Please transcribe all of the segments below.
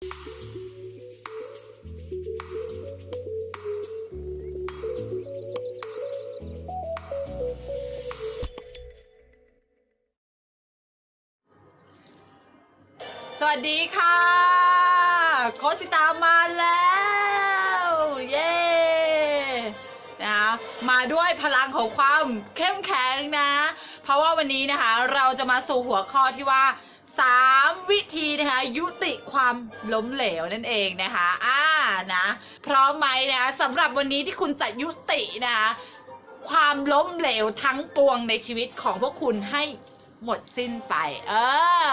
สวัสดีค่ะ โคสิตามาแล้ว เย้นะคะมาด้วยพลังของความเข้มแข็งนะ เพราะว่าวันนี้นะคะ เราจะมาสู่หัวข้อที่ว่า3 วิธีนะคะยุติความล้มเหลวนั่นเองนะคะอ่านะพร้อมไหมนะสำหรับวันนี้ที่คุณจะยุตินะคะความล้มเหลวทั้งปวงในชีวิตของพวกคุณให้หมดสิ้นไป เอ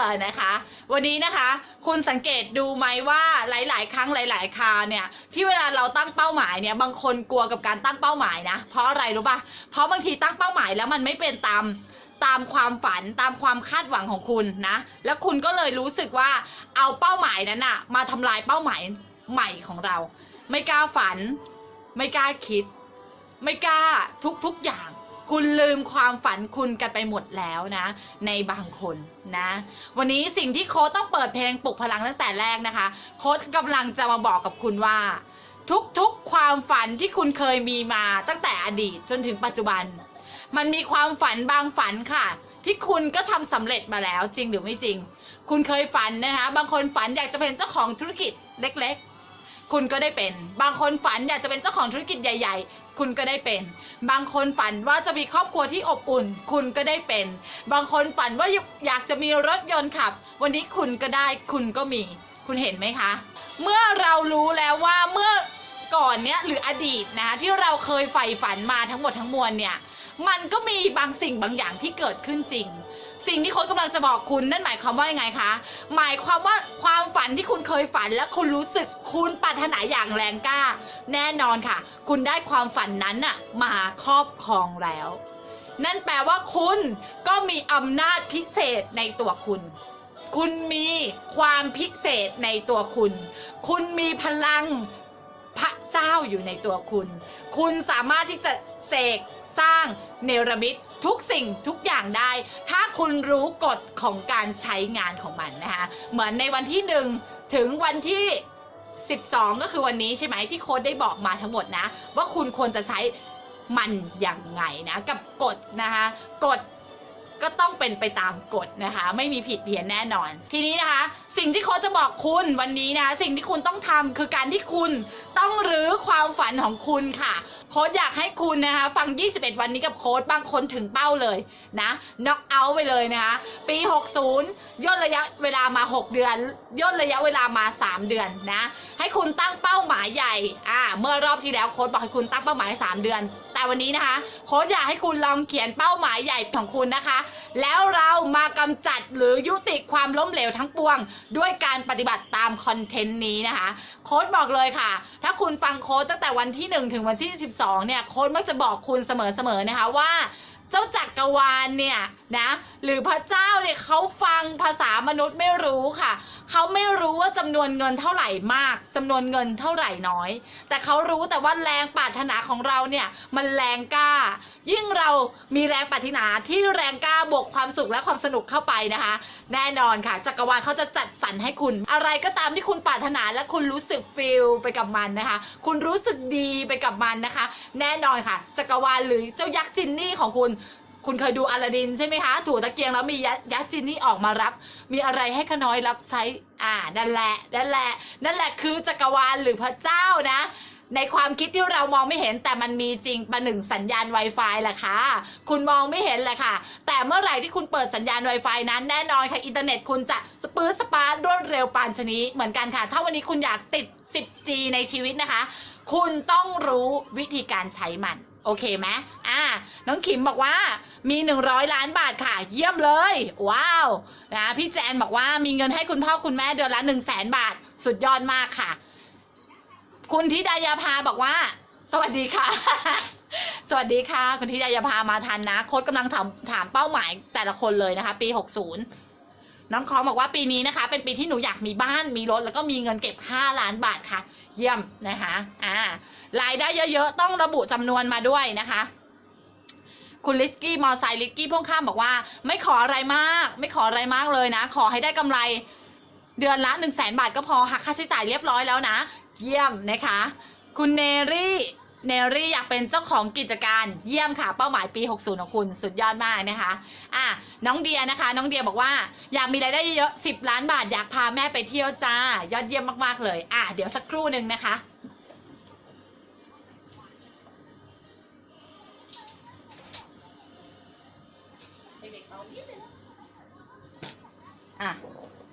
อ นะคะ วันนี้นะคะ คุณสังเกตดูไหมว่าหลาย ๆ ครั้งหลาย ๆคราเนี่ย ที่เวลาเราตั้งเป้าหมายเนี่ย บางคนกลัวกับการตั้งเป้าหมายนะ เพราะอะไรรู้ป่ะ เพราะบางทีตั้งเป้าหมายแล้วมันไม่เป็นตาม ตามความฝันตามความคาดหวังของคุณนะ แล้วคุณก็เลยรู้สึกว่าเอาเป้าหมายนั้นอะมาทำลายเป้าหมายใหม่ของเรา ไม่กล้าฝัน ไม่กล้าคิด ไม่กล้าทุกๆอย่างคุณลืมความฝันคุณกันไปหมดแล้วนะ ในบางคนนะ วันนี้สิ่งที่โค้ชต้องเปิดเพลงปลุกพลังตั้งแต่แรกนะคะ โค้ชกำลังจะมาบอกกับคุณว่า ทุกๆความฝันที่คุณเคยมีมาตั้งแต่อดีตจนถึงปัจจุบัน มันมีความฝันบางฝันค่ะ ที่คุณก็ทำสำเร็จมาแล้วจริงหรือไม่จริง คุณเคยฝันนะคะ บางคนฝันอยากจะเป็นเจ้าของธุรกิจเล็ก ๆ คุณก็ได้เป็น บางคนฝันอยากจะเป็นเจ้าของธุรกิจใหญ่ ๆคุณก็ได้เป็น บางคนฝันว่าจะมีครอบครัวที่อบอุ่น คุณก็ได้เป็น บางคนฝันว่าอยากจะมีรถยนต์ขับ วันนี้คุณก็ได้ คุณก็มี คุณเห็นไหมคะ เมื่อเรารู้แล้วว่าเมื่อก่อนเนี้ยหรืออดีตนะคะที่เราเคยใฝ่ฝันมาทั้งหมดทั้งมวลเนี่ย มันก็มีบางสิ่งบางอย่างที่เกิดขึ้นจริง สิ่งที่โค้ชกำลังจะบอกคุณนั่นหมายความว่ายังไงคะ หมายความว่าความฝันที่คุณเคยฝันและคุณรู้สึกคุณปรารถนาอย่างแรงกล้า แน่นอนค่ะ คุณได้ความฝันนั้นน่ะมาครอบครองแล้ว นั่นแปลว่าคุณก็มีอำนาจพิเศษในตัวคุณคุณมีความพิเศษในตัวคุณ คุณมีพลังพระเจ้าอยู่ในตัวคุณ คุณสามารถที่จะเสก สร้างเนรมิตทุกสิ่งทุกอย่างได้ ถ้าคุณรู้กฎของการใช้งานของมันนะคะเหมือนในวันที่หนึ่งถึงวันที่ 12 ก็คือวันนี้ใช่ไหมที่โค้ดได้บอกมาทั้งหมดนะ ว่าคุณควรจะใช้มันอย่างไงนะ กับกฎนะคะกฎก็ต้องเป็นไปตามกฎนะคะ ไม่มีผิดเพี้ยนแน่นอน ทีนี้นะคะ สิ่งที่โค้ชจะบอกคุณวันนี้นะคะสิ่งที่คุณต้องทำคือการที่คุณต้องรื้อความฝันของคุณค่ะ ค้ดอยากให้คุณนะคะ ฟัง 21 วันนี้กับโค้ดบางคนถึงเป้าเลยนะน็อกเอาท์ไปเลยนะคะ ปี 60 ย่นระยะเวลามา 6 เดือน ย่นระยะเวลามา 3 เดือนนะ ให้คุณตั้งเป้าหมายใหญ่อ่าเมื่อรอบที่แล้วโค้ดบอกให้คุณตั้งเป้าหมาย 3 เดือน วันนี้นะคะ โค้ชอยากให้คุณลองเขียนเป้าหมายใหญ่ของคุณนะคะ แล้วเรามากำจัดหรือยุติความล้มเหลวทั้งปวง ด้วยการปฏิบัติตามคอนเทนต์นี้นะคะ โค้ชบอกเลยค่ะ ถ้าคุณฟังโค้ชตั้งแต่วันที่ 1 ถึงวันที่ 12 เนี่ย โค้ชมักจะบอกคุณเสมอๆนะคะว่า เจ้าจักรวาลเนี่ยนะหรือพระเจ้าเนี่ยเขาฟังภาษามนุษย์ไม่รู้ค่ะ เขาไม่รู้ว่าจำนวนเงินเท่าไหร่มากจำนวนเงินเท่าไหร่น้อย แต่เขารู้แต่ว่าแรงปรารถนาของเราเนี่ยมันแรงกล้า ยิ่งเรามีแรงปรารถนาที่แรงกล้าบวกความสุขและความสนุกเข้าไปนะคะ แน่นอนค่ะ จักรวาลเขาจะจัดสรรให้คุณ อะไรก็ตามที่คุณปรารถนาและคุณรู้สึกฟิลไปกับมันนะคะ คุณรู้สึกดีไปกับมันนะคะ แน่นอนค่ะ จักรวาลหรือเจ้ายักษ์จินนี่ของคุณ คุณเคยดูอลาดินใช่ไหมคะถูตะเกียงแล้วมียักษ์ยักษ์จินนี่ออกมารับ มีอะไรให้ขน้อยรับใช้อ่านั่นแหละนั่นแหละนั่นแหละคือจักรวาลหรือพระเจ้านะ ในความคิดที่เรามองไม่เห็นแต่มันมีจริงประหนึ่งสัญญาณ Wi-Fi แหละค่ะคุณมองไม่เห็นแหละค่ะ แต่เมื่อไหร่ที่คุณเปิดสัญญาณ Wi-Fi นั้นแน่นอนค่ะอินเทอร์เน็ตคุณจะสปื้ดสปาร์รวดเร็วปานชนิดเหมือนกันค่ะ ถ้าวันนี้คุณอยากติด 10G ในชีวิตนะคะ คุณต้องรู้วิธีการใช้มัน โอเคไหมอ่า น้องขิมบอกว่า มี 100 ล้านบาทค่ะ เยี่ยมเลย ว้าวนะพี่แจนบอกว่ามีเงินให้คุณพ่อคุณแม่เดือนละ 1 0 0 0 0แสนบาท สุดยอดมากค่ะ คุณธิดายาภาบอกว่า สวัสดีค่ะ สวัสดีค่ะ คุณธิดายาภามาทันนะโค้ดกำลังถามถามเป้าหมายแต่ละคนเลยนะคะ ปี 60น้องคอมบอกว่าปีนี้นะคะ เป็นปีที่หนูอยากมีบ้านมีรถ แล้วก็มีเงินเก็บ 5 ล้านบาทค่ะ เยี่ยมนะคะ อ่ารายได้เยอะๆ ต้องระบุจำนวนมาด้วยนะคะ คุณลิสกี้มอไซค์ลิสกี้พ่วงข้ามบอกว่า ไม่ขออะไรมาก ไม่ขออะไรมากเลยนะ ขอให้ได้กำไร เดือนละ1 0 0 0 0แสนบาทก็พอหักค่าใช้จ่ายเรียบร้อยแล้วนะ เยี่ยมนะคะ คุณเนรี่เนรี่อยากเป็นเจ้าของกิจการเยี่ยมค่ะ เป้าหมายปี 60 ของคุณสุดยอดมากนะคะอะน้องเดียนะคะ น้องเดียบอกว่าอยากมีรายได้เยอะ 10 ล้านบาทอยากพาแม่ไปเที่ยวจ้ายอดเยี่ยมมากๆเลยอะเดี๋ยวสักครู่หนึ่งนะคะ อะ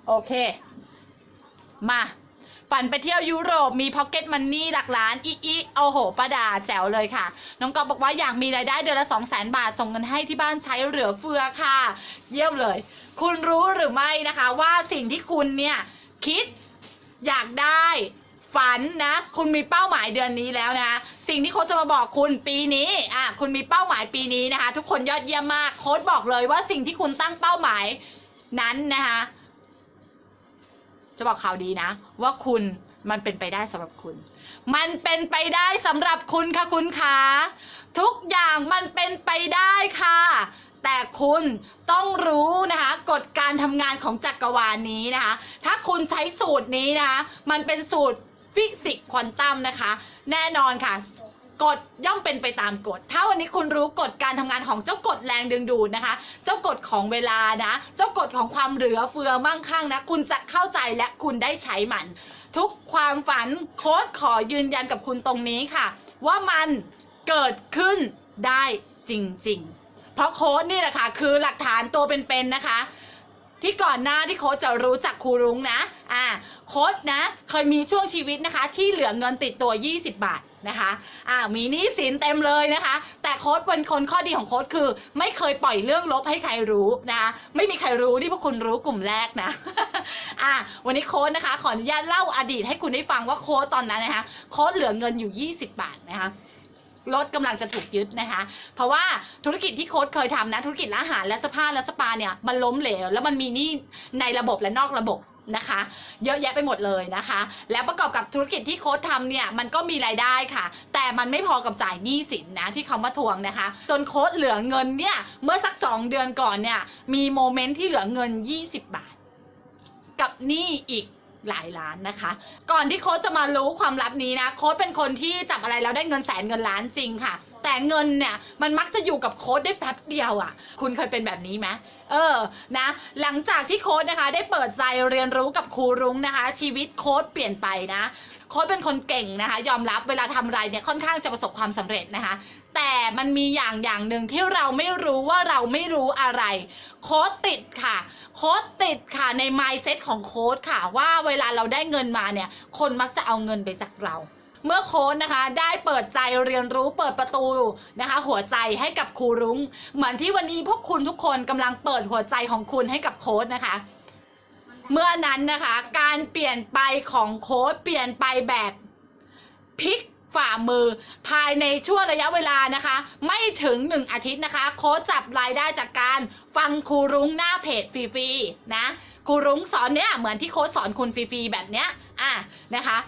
โอเค มา ปั่นไปเที่ยวยุโรปมีพ็อกเก็ตมันนี่หลักล้านอีอีโอ้โหประดาแจ๋วเลยค่ะ น้องกอฟบอกว่าอยากมีรายได้เดือนละ2 0 0 0 0 0บาทส่งเงินให้ที่บ้านใช้เหลือเฟือค่ะ เยี่ยมเลย คุณรู้หรือไม่นะคะ ว่าสิ่งที่คุณเนี่ยคิดอยากได้ฝันนะ คุณมีเป้าหมายเดือนนี้แล้วนะคะสิ่งที่โค้ชจะมาบอกคุณปีนี้อะคุณมีเป้าหมายปีนี้นะคะ ทุกคนยอดเยี่ยมมากโค้ชบอกเลยว่าสิ่งที่คุณตั้งเป้าหมาย นั้นนะคะ จะบอกข่าวดีนะ ว่าคุณมันเป็นไปได้สำหรับคุณ มันเป็นไปได้สำหรับคุณค่ะคุณคะทุกอย่างมันเป็นไปได้ค่ะ แต่คุณต้องรู้นะคะกฎการทำงานของจักรวาลนี้นะคะ ถ้าคุณใช้สูตรนี้นะคะ มันเป็นสูตรฟิสิกส์ควอนตัมนะคะ แน่นอนค่ะ กฎย่อมเป็นไปตามกฎ ถ้าวันนี้คุณรู้กฎการทำงานของเจ้ากฎแรงดึงดูดนะคะ เจ้ากฎของเวลานะ เจ้ากฎของความเหลือเฟือมั่งคั่งนะ คุณจะเข้าใจและคุณได้ใช้มัน ทุกความฝันโค้ดขอยืนยันกับคุณตรงนี้ค่ะ ว่ามันเกิดขึ้นได้จริง ๆ เพราะโค้ดนี่แหละค่ะคือหลักฐานตัวเป็นๆนะคะที่ก่อนหน้าที่โค้ชจะรู้จักครูรุ้งนะ อ่า โค้ชนะ เคยมีช่วงชีวิตนะคะ ที่เหลือเงินติดตัว 20 บาท นะคะอ่ามีหนี้สินเต็มเลยนะคะ แต่โค้ชเป็นคนข้อดีของโค้ชคือ ไม่เคยปล่อยเรื่องลบให้ใครรู้นะคะไม่มีใครรู้ที่พวกคุณรู้กลุ่มแรกนะอ่าวันนี้โค้ชนะคะ ขออนุญาตเล่าอดีตให้คุณได้ฟังว่าโค้ชตอนนั้นนะคะ โค้ชเหลือเงินอยู่ 20 บาทนะคะรถกำลังจะถูกยึดนะคะ เพราะว่าธุรกิจที่โค้ชเคยทำนะ ธุรกิจอาหารและสปาและสปาเนี่ยมันล้มเหลว แล้วมันมีหนี้ในระบบและนอกระบบ นะคะ เยอะแยะไปหมดเลยนะคะ แล้วประกอบกับธุรกิจที่โค้ชทำเนี่ยมันก็มีรายได้ค่ะ แต่มันไม่พอกับจ่ายหนี้สินนะที่เขามาทวงนะคะ จนโค้ชเหลือเงินเนี่ยเมื่อสักสองเดือนก่อนเนี่ยมีโมเมนต์ที่เหลือเงิน 20 บาท กับหนี้อีกหลายล้านนะคะ ก่อนที่โค้ชจะมารู้ความลับนี้นะ โค้ชเป็นคนที่จับอะไรแล้วได้เงินแสนเงินล้านจริงค่ะ แต่เงินเนี่ยมันมักจะอยู่กับโค้ชได้แป๊บเดียวอะ่ะ คุณเคยเป็นแบบนี้ไหมเออ นะ หลังจากที่โค้ชนะคะ ได้เปิดใจเรียนรู้กับครูรุ้งนะคะ ชีวิตโค้ชเปลี่ยนไปนะ โค้ชเป็นคนเก่งนะคะ ยอมรับเวลาทำอะไรเนี่ยค่อนข้างจะประสบความสำเร็จนะคะ แต่มันมีอย่างอย่างหนึ่งที่เราไม่รู้ว่าเราไม่รู้อะไร โค้ดติดค่ะ โค้ดติดค่ะใน mindset ของโค้ดค่ะ ว่าเวลาเราได้เงินมาเนี่ย คนมักจะเอาเงินไปจากเรา เมื่อโค้ดนะคะ ได้เปิดใจเรียนรู้เปิดประตูนะคะ หัวใจให้กับครูรุ้ง เหมือนที่วันนี้พวกคุณทุกคนกำลังเปิดหัวใจของคุณให้กับโค้ดนะคะ เมื่อนั้นนะคะ การเปลี่ยนไปของโค้ดเปลี่ยนไปแบบพลิกฝ่ามือภายในช่วงระยะเวลานะคะ ไม่ถึงหนึ่งอาทิตย์นะคะ โค้ดจับรายได้จากการฟังครูรุ้งหน้าเพจฟรีๆนะครูรุ้งสอนเนี้ยเหมือนที่โค้ดสอนคุณฟรีๆแบบเนี้ยอะนะคะ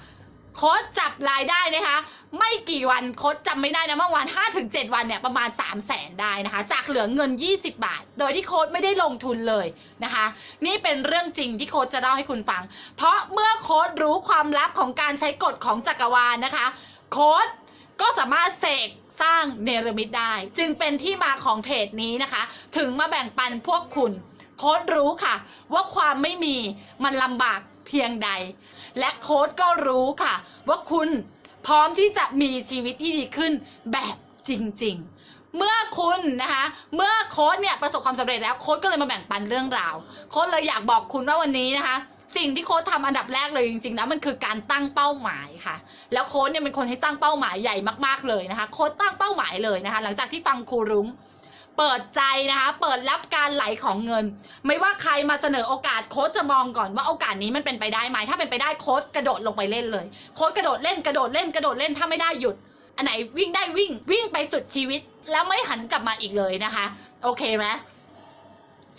โค้ดจับรายได้นะคะ ไม่กี่วันโค้ดจำไม่ได้นะเมื่อวาน5ถึง7วันเนี่ยประมาณ 3 0 0แสนได้นะคะ จากเหลือเงิน 20 บาท โดยที่โค้ดไม่ได้ลงทุนเลยนะคะ นี่เป็นเรื่องจริงที่โค้ดจะเล่าให้คุณฟัง เพราะเมื่อโค้ดรู้ความลับของการใช้กฎของจักรวาลนะคะ โค้ดก็สามารถเสกสร้างเนรมิตได้ จึงเป็นที่มาของเพจนี้นะคะ ถึงมาแบ่งปันพวกคุณ โค้ดรู้ค่ะ ว่าความไม่มีมันลำบากเพียงใด และโค้ดก็รู้ค่ะ ว่าคุณพร้อมที่จะมีชีวิตที่ดีขึ้นแบบจริง ๆเมื่อคุณนะคะ เมื่อโค้ดเนี่ยประสบความสำเร็จแล้วโค้ดก็เลยมาแบ่งปันเรื่องราว โค้ดเลยอยากบอกคุณว่าวันนี้นะคะ สิ่งที่โค้ดทำอันดับแรกเลยจริงๆนะมันคือการตั้งเป้าหมายค่ะ แล้วโค้ดเนี่ยเป็นคนที่ตั้งเป้าหมายใหญ่มากๆเลยนะคะ โค้ดตั้งเป้าหมายเลยนะคะ หลังจากที่ฟังครูรุ้ง เปิดใจนะคะ เปิดรับการไหลของเงิน ไม่ว่าใครมาเสนอโอกาสโค้ชจะมองก่อนว่าโอกาสนี้มันเป็นไปได้ไหมถ้าเป็นไปได้โค้ชกระโดดลงไปเล่นเลย โค้ชกระโดดเล่นกระโดดเล่นกระโดดเล่นถ้าไม่ได้หยุด อันไหนวิ่งได้วิ่งวิ่งไปสุดชีวิต แล้วไม่หันกลับมาอีกเลยนะคะ โอเคไหม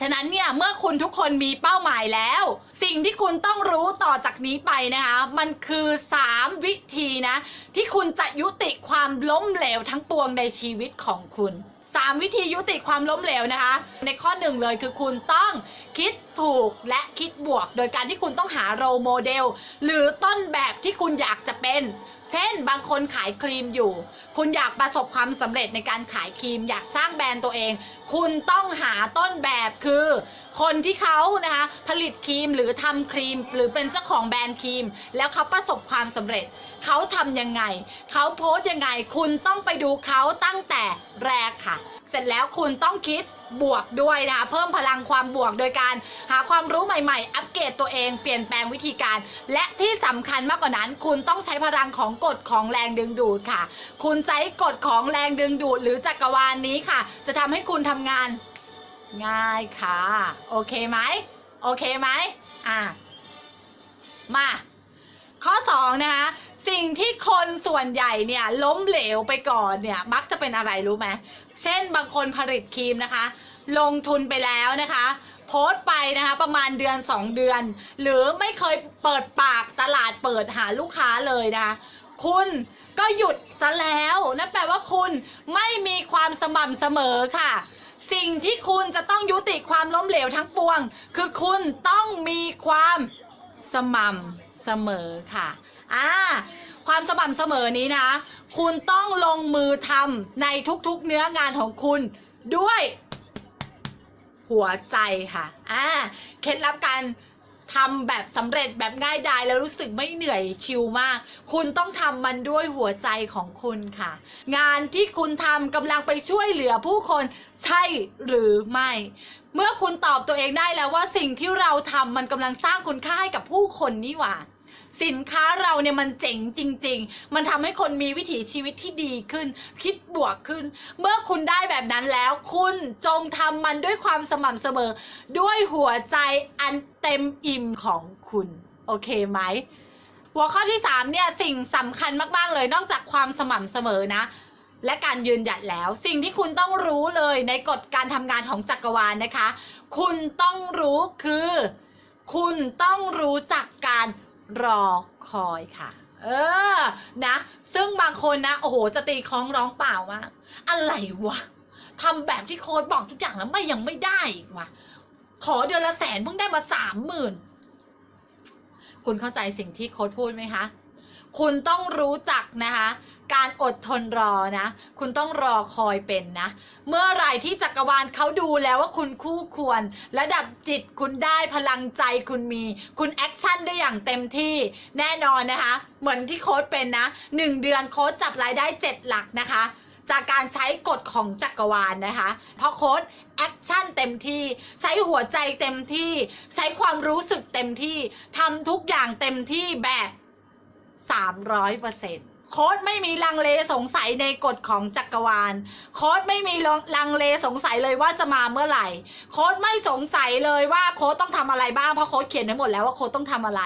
ฉะนั้นเนี่ยเมื่อคุณทุกคนมีเป้าหมายแล้ว สิ่งที่คุณต้องรู้ต่อจากนี้ไปนะคะ มันคือ 3 วิธีนะ ที่คุณจะยุติความล้มเหลวทั้งปวงในชีวิตของคุณ สามวิธียุติความล้มเหลวนะคะ ในข้อหนึ่งเลยคือคุณต้องคิดถูกและคิดบวก โดยการที่คุณต้องหาโรโมเดล หรือต้นแบบที่คุณอยากจะเป็น เช่นบางคนขายครีมอยู่ คุณอยากประสบความสำเร็จในการขายครีม อยากสร้างแบรนด์ตัวเอง คุณต้องหาต้นแบบคือ คนที่เขานะคะผลิตครีมหรือทำครีม หรือเป็นเจ้าของแบรนด์ครีม แล้วเขาประสบความสำเร็จ เขาทำยังไง เขาโพสต์ยังไง คุณต้องไปดูเขาตั้งแต่แรกค่ะ เสร็จแล้วคุณต้องคิด บวกด้วยนะคะเพิ่มพลังความบวกโดยการหาความรู้ใหม่ๆ อัปเกรดตัวเองเปลี่ยนแปลงวิธีการ และที่สำคัญมากกว่านั้น คุณต้องใช้พลังของกฎของแรงดึงดูดค่ะ คุณใช้กฎของแรงดึงดูด หรือจักรวาลนนี้ค่ะ จะทำให้คุณทำงานง่ายค่ะ โอเคไหมโอเคไหมอะมา ข้อ 2 นะคะ สิ่งที่คนส่วนใหญ่เนี่ยล้มเหลวไปก่อนเนี่ยมักจะเป็นอะไรรู้ไหมเช่นบางคนผลิตครีมนะคะ ลงทุนไปแล้วนะคะ โพสต์ไปนะคะประมาณเดือน 2 เดือน หรือไม่เคยเปิดปากตลาดเปิดหาลูกค้าเลยนะคะคุณก็หยุดซะแล้วนั่นแปลว่าคุณไม่มีความสม่ำเสมอค่ะ สิ่งที่คุณจะต้องยุติความล้มเหลวทั้งปวง คือคุณต้องมีความสม่ำเสมอค่ะ อ่าความสม่ำเสมอนี้นะ คุณต้องลงมือทำในทุกๆเนื้องานของคุณด้วยหัวใจค่ะ อ่า เคล็ดลับการทำแบบสำเร็จแบบง่ายดายแล้วรู้สึกไม่เหนื่อยชิลมาก คุณต้องทำมันด้วยหัวใจของคุณค่ะ งานที่คุณทำกำลังไปช่วยเหลือผู้คนใช่หรือไม่ เมื่อคุณตอบตัวเองได้แล้วว่าสิ่งที่เราทำมันกำลังสร้างคุณค่าให้กับผู้คนนี่หว่า สินค้าเราเนี่ยมันเจ๋งจริง ๆ มันทำให้คนมีวิถีชีวิตที่ดีขึ้น คิดบวกขึ้น เมื่อคุณได้แบบนั้นแล้ว คุณจงทำมันด้วยความสม่ำเสมอ ด้วยหัวใจอันเต็มอิ่มของคุณ โอเคไหม หัวข้อที่3เนี่ยสิ่งสำคัญมากๆเลยนอกจากความสม่ำเสมอนะและการยืนหยัดแล้ว สิ่งที่คุณต้องรู้เลยในกฎการทำงานของจักรวาลนะคะ คุณต้องรู้คือ คุณต้องรู้จักการ รอคอยค่ะ เออ นะ ซึ่งบางคนนะ โอ้โห จะตีคล้องร้องเปล่ามากอะไรวะทำแบบที่โค้ดบอกทุกอย่างแล้วไม่ยังไม่ได้อีกวะขอเดือนละแสนเพิ่งได้มาสามหมื่นคุณเข้าใจสิ่งที่โค้ดพูดไหมคะ คุณต้องรู้จักนะคะ การอดทนรอนะ คุณต้องรอคอยเป็นนะ เมื่อไหร่ที่จักรวาลเขาดูแล้วว่าคุณคู่ควร ระดับจิตคุณได้พลังใจคุณมี คุณแอคชั่นได้อย่างเต็มที่แน่นอนนะคะ เหมือนที่โค้ดเป็นนะหนึ่งเดือนโค้ดจับรายได้เจ็ดหลักนะคะ จากการใช้กฎของจักรวาลนะคะ เพราะโค้ดแอคชั่นเต็มที่ ใช้หัวใจเต็มที่ ใช้ความรู้สึกเต็มที่ทำทุกอย่างเต็มที่แบบ300เปอร์เซ็นต์ โค้ดไม่มีลังเลสงสัยในกฎของจักรวาล โค้ดไม่มีลังเลสงสัยเลยว่าจะมาเมื่อไหร่ โค้ดไม่สงสัยเลยว่าโค้ดต้องทำอะไรบ้างเพราะโค้ดเขียนไว้หมดแล้วว่าโค้ดต้องทำอะไร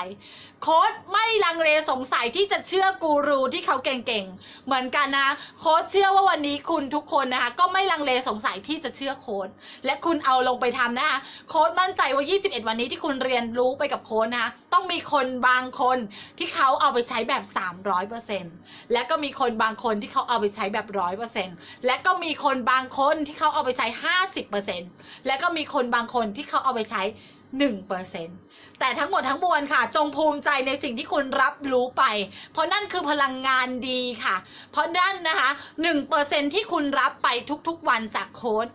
โค้ดไม่ลังเลสงสัยที่จะเชื่อกูรูที่เขาเก่งๆ เหมือนกันนะ โค้ดเชื่อว่าวันนี้คุณทุกคนนะคะ ก็ไม่ลังเลสงสัยที่จะเชื่อโค้ดและคุณเอาลงไปทำนะคะ โค้ดมั่นใจว่า 21 วันนี้ที่คุณเรียนรู้ไปกับโค้ดนะคะ ต้องมีคนบางคนที่เขาเอาไปใช้แบบ 300%และก็มีคนบางคนที่เขาเอาไปใช้แบบ 100%และก็มีคนบางคนที่เขาเอาไปใช้ 50%และก็มีคนบางคนที่เขาเอาไปใช้ 1%แต่ทั้งหมดทั้งมวลค่ะ จงภูมิใจในสิ่งที่คุณรับรู้ไป เพราะนั่นคือพลังงานดีค่ะ เพราะนั่นนะคะ 1%ที่คุณรับไปทุกๆวันจากโค้ด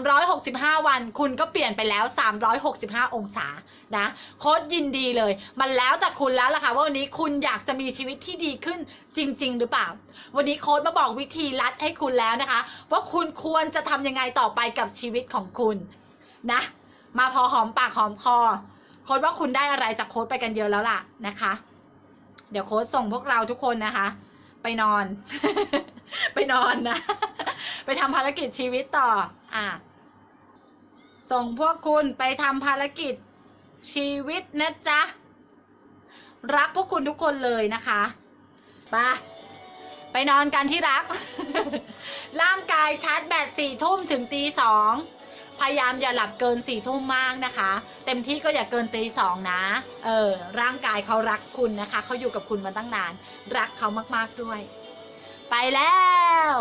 365 วันคุณก็เปลี่ยนไปแล้ว 365 องศานะโค้ดยินดีเลย มันแล้วแต่คุณแล้วล่ะค่ะว่าวันนี้คุณอยากจะมีชีวิตที่ดีขึ้นจริง ๆ หรือเปล่า วันนี้โค้ดมาบอกวิธีลัดให้คุณแล้วนะคะ ว่าคุณควรจะทำยังไงต่อไปกับชีวิตของคุณนะ มาพอหอมปากหอมคอ โค้ดว่าคุณได้อะไรจากโค้ดไปกันเยอะแล้วล่ะนะคะ เดี๋ยวโค้ดส่งพวกเราทุกคนนะคะ ไปนอน ไปนอนนะ ไปทำภารกิจชีวิตต่อ อะ ส่งพวกคุณไปทำภารกิจชีวิตนะจ๊ะ รักพวกคุณทุกคนเลยนะคะไปไปนอนกันที่รัก ร่างกายชาร์จแบตสี่ทุ่มถึงตีสอง พยายามอย่าหลับเกินสี่ทุ่มมากนะคะ เต็มที่ก็อย่าเกินตีสองนะ เออ ร่างกายเขารักคุณนะคะ เขาอยู่กับคุณมาตั้งนาน รักเขามากๆด้วย ไปแล้ว